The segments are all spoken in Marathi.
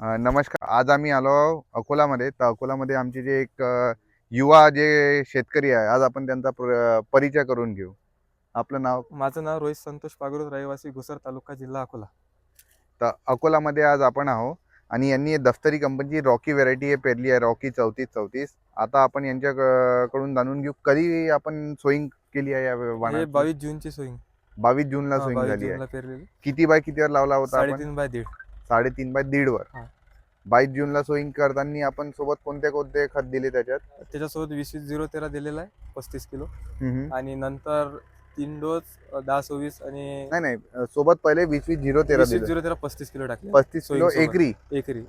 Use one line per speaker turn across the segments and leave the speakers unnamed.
नमस्कार. आज आम्ही आलो अकोलामध्ये. तर अकोलामध्ये आमचे जे एक युवा जे शेतकरी आहे आज आपण त्यांचा प्र- परिचय करून घेऊ. आपलं नाव?
माझं नाव रोहित संतोष पागुरत रहिवासी घुसर तालुका जिल्हा अकोला.
तर अकोलामध्ये आज आपण आहो आणि यांनी दफ्तरी कंपनीची रॉकी व्हेरायटी हे पेरली आहे रॉकी चौतीस चौतीस. आता आपण यांच्या क- कडून जाणून घेऊ कधी आपण सोईंग केली आहे या?
बावीस जूनची सोईंग.
बावीस जूनला सोईंग झाली आहे. किती बाय कितीवर लावला होता
साडेतीन बाय दीड.
साडेतीन बाय दीड वर. बावीस जूनला सोईंग करताना आपण सोबत कोणते कोणते खत दिले त्याच्यात?
त्याच्यासोबत वीस वीस झिरो तेरा दिलेला आहे पस्तीस किलो. आणि नंतर तीन डोस दहा सव्वीस आणि
नाही नाही सोबत पहिले वीस वीस झिरो तेरा
झिरो तेरा पस्तीस किलो टाकले.
पस्तीस किलो एकरी.
एकरी.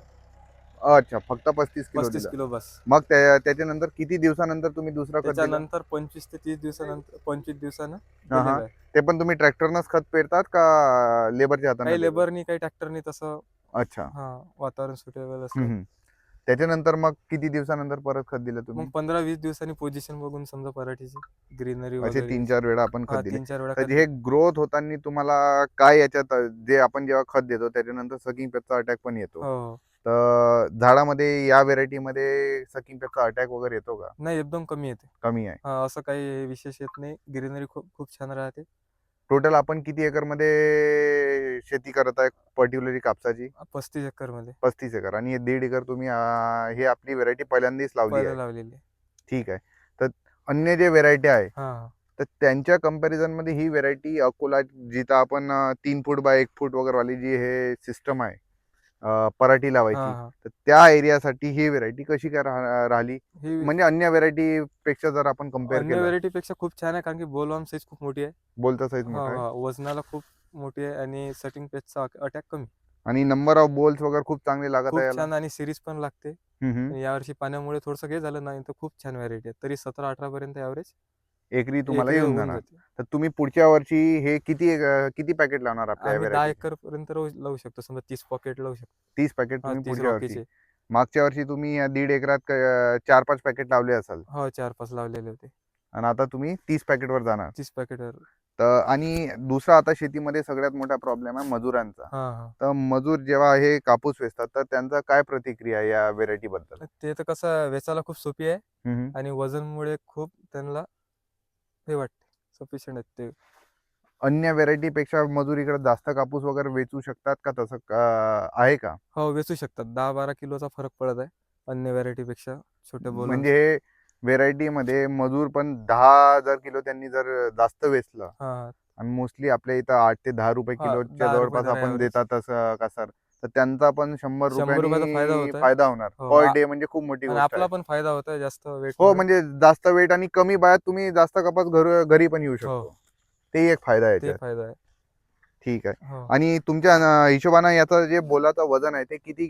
अच्छा फक्त पस्तीस किलो
पस्तीस किलो बस.
मग त्या- त्याच्यानंतर किती दिवसानंतर तुम्ही दुसरं खत
त्याच्यानंतर पंचवीस ते तीस दिवसानंतर पंचवीस दिवसानं.
ते पण तुम्ही ट्रॅक्टरनंच खत पेरतात का लेबरच्या हाताने?
लेबरनी काही ट्रॅक्टरनी तसं
अच्छा.
हा वातावरण सुटेबल
हम्म. त्याच्यानंतर मग किती दिवसानंतर परत खत दिलं तुम्ही?
पंधरा वीस दिवसांनी पोझिशन बघून समजा पराठीची ग्रीनरी
असे तीन चार वेळा आपण खत दिले.
तीन चार वेळा
तर हे ग्रोथ होताना तुम्हाला काय याच्यात जे आपण जेव्हा खत देतो त्याच्यानंतर सकिंग पेपचा अटॅक पण येतो.
हो. हो
तर झाडामध्ये या व्हेरायटी मध्ये सकिंग पेपचा अटॅक वगैरे येतो का?
नाही एकदम कमी येते.
कमी आहे.
हा, असं काही विशेष येत नाही. ग्रीनरी खूप खूप छान राहते.
टोटल आपण किती एकरमध्ये शेती करत आहे पर्टिक्युलरली कापसाची?
पस्तीस एकरमध्ये
पस्तीस एकर. आणि हे दीड एकर तुम्ही अं, हे आपली व्हेरायटी पहिल्यांदाच लावली
पहिलं
आहे.
लावलेली
ठीक आहे. तर अन्य जे व्हेरायटी आहे
हा हा.
तर त्यांच्या कंपॅरिझनमध्ये ही व्हेरायटी अकोला जिथं आपण अं, तीन फूट बाय एक फूट वगैरे वाली जी हे सिस्टम आहे पराठी लावायची. तर त्या एरियासाठी ही व्हेरायटी कशी काय राह- राहिली? म्हणजे अन्य व्हेरायटी पेक्षा जर आपण
कंपेअर
केलं.
व्हेरायटी पेक्षा खूप छान आहे कारण की बोलवाम साईज खूप मोठी आहे.
बोलता साईज
वजनाला खूप मोठी आहे आणि सटिंग पेजचा अटॅक कमी.
आणि नंबर ऑफ बोल्स वगैरे खूप चांगले लागत आहे
छान आणि सिरीज पण लागते. यावर्षी पाण्यामुळे थोडंसं हे झालं नाही तर खूप छान व्हरायटी आहे. तरी सतरा अठरा पर्यंत ॲव्हरेज
एकरी तुम्हाला येऊन जाणार.
जाते.
तर तुम्ही पुढच्या वर्षी हे किती अं, किती पॅकेट लावणार आपल्या
आम्ही दहा एकर पर्यंत लावू लावू शकतो. समजा तीस पॉकेट लावू शकतो.
तीस पॅकेट
हा,
तुम्ही
तीस
पुढच्या वर्षी. मागच्या वर्षी तुम्ही दीड एकरात क- चार पाच पॅकेट लावले असाल.
हो चार पाच लावलेले होते.
आणि आता तुम्ही तीस पॅकेटवर जाणार.
तीस पॅकेटवर
तर आणि दुसरा आता शेतीमध्ये सगळ्यात मोठा प्रॉब्लेम आहे मजुरांचा.
हा
तर मजूर जेव्हा हे कापूस वेचतात तर त्यांचा काय प्रतिक्रिया आहे या व्हेरायटी बद्दल?
ते तर कसं वेचायला खूप सोपी आहे.
हम्म.
आणि वजनमुळे खूप त्यांना हे वाटते सफिशियंट आहेत ते.
अन्य व्हेरायटी पेक्षा मजूर इकडे जास्त कापूस वगैरे वेचू शकतात का तसं? आहे का?
हो वेचू शकतात. दहा बारा किलोचा फरक पडत आहे अन्य व्हरायटी पेक्षा. छोटे बोल
म्हणजे हे व्हेरायटी मध्ये मजूर पण दहा हजार किलो त्यांनी जर जास्त वेचलं आणि मोस्टली आपल्या इथं आठ ते दहा रुपये
हा,
किलोच्या
10 रुपये
जवळपास
दर
आपण
average.
देतात तसं का सर? तर त्यांचा पण शंभर
शंभर रुपयाचा फायदा
रुपयांनी
होतोय.
फायदा होणार.
हो,
पर
आ-
डे म्हणजे खूप मोठी
आणि
गोष्ट
आपला
आहे.
पण फायदा होत आहे जास्त वेट
हो म्हणजे जास्त वेट आणि कमी बायात तुम्ही जास्त कपास घर घरी पण येऊ शकतो. ते एक फायदा आहे
हो. ते
याच्यात.
फायदा आहे.
ठीक आहे.
हो.
आणि तुमच्या अं, हिशोबानं याचं जे बोलाचं वजन आहे ते किती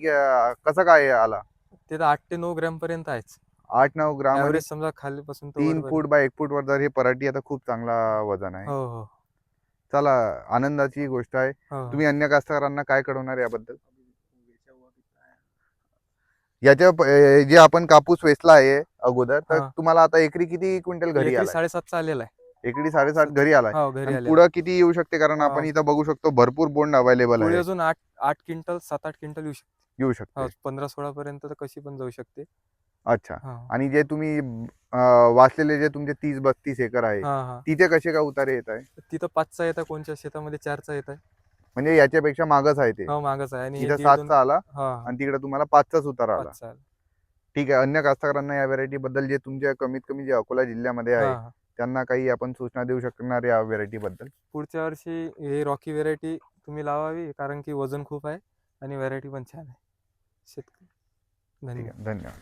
कसं काय आला?
ते तर आठ ते नऊ ग्रॅम पर्यंत आहेच.
आठ नऊ ग्राम आणि
ऍव्हरेज समजा खालीपासून
तीन
वरपर्यंत.
फूट बाय एक फूट वर जर हे पराठी आता खूप चांगला वजन आहे.
हो हो.
चला आनंदाची गोष्ट आहे. तुम्ही अन्य कास्तकारांना काय कळवणार याबद्दल? याच्या जे आपण कापूस वेचला आहे अगोदर तर. तुम्हाला आता एकरी किती क्विंटल घरी आला
साडेसातचा आलेला आहे.
एकरी साडेसात घरी आलाय.
हो
पुढं किती येऊ शकते? कारण. आपण इथं बघू शकतो भरपूर बोंड अवेलेबल आहे.
अजून आठ आठ क्विंटल सात आठ क्विंटल येऊ शकते.
येऊ शकते.
हो, पंधरा सोळा पर्यंत तर कशी पण जाऊ शकते.
अच्छा.
हा.
आणि जे तुम्ही अं, वाचलेले जे तुमचे तीस बत्तीस एकर आहे
हा हा.
तिथे कसे काय उतारे येत आहे?
तिथं पाचचा येत आहे कोणत्या शेतामध्ये चारचा येत आहे.
म्हणजे याच्यापेक्षा मागच आहे ते.
हो मागच आहे. आणि हे
इथं
दीड दोन-
सातचा आला
हा.
आणि तिकडे तुम्हाला पाचचाच उतारा आला.
पाचचा.
ठीक आहे अन्य कास्तकारांना या व्हेरायटी बद्दल जे तुमच्या कमीत कमी जे अकोला जिल्ह्यामध्ये आहे
हा.
त्यांना काही आपण सूचना देऊ शकणार या व्हेरायटी बद्दल?
पुढच्या वर्षी हे रॉकी व्हेरायटी तुम्ही लावावी कारण की वजन खूप आहे आणि व्हेरायटी पण छान आहे. शेतकरी.
ठीक
धन्यवाद.
आहे धन्यवाद.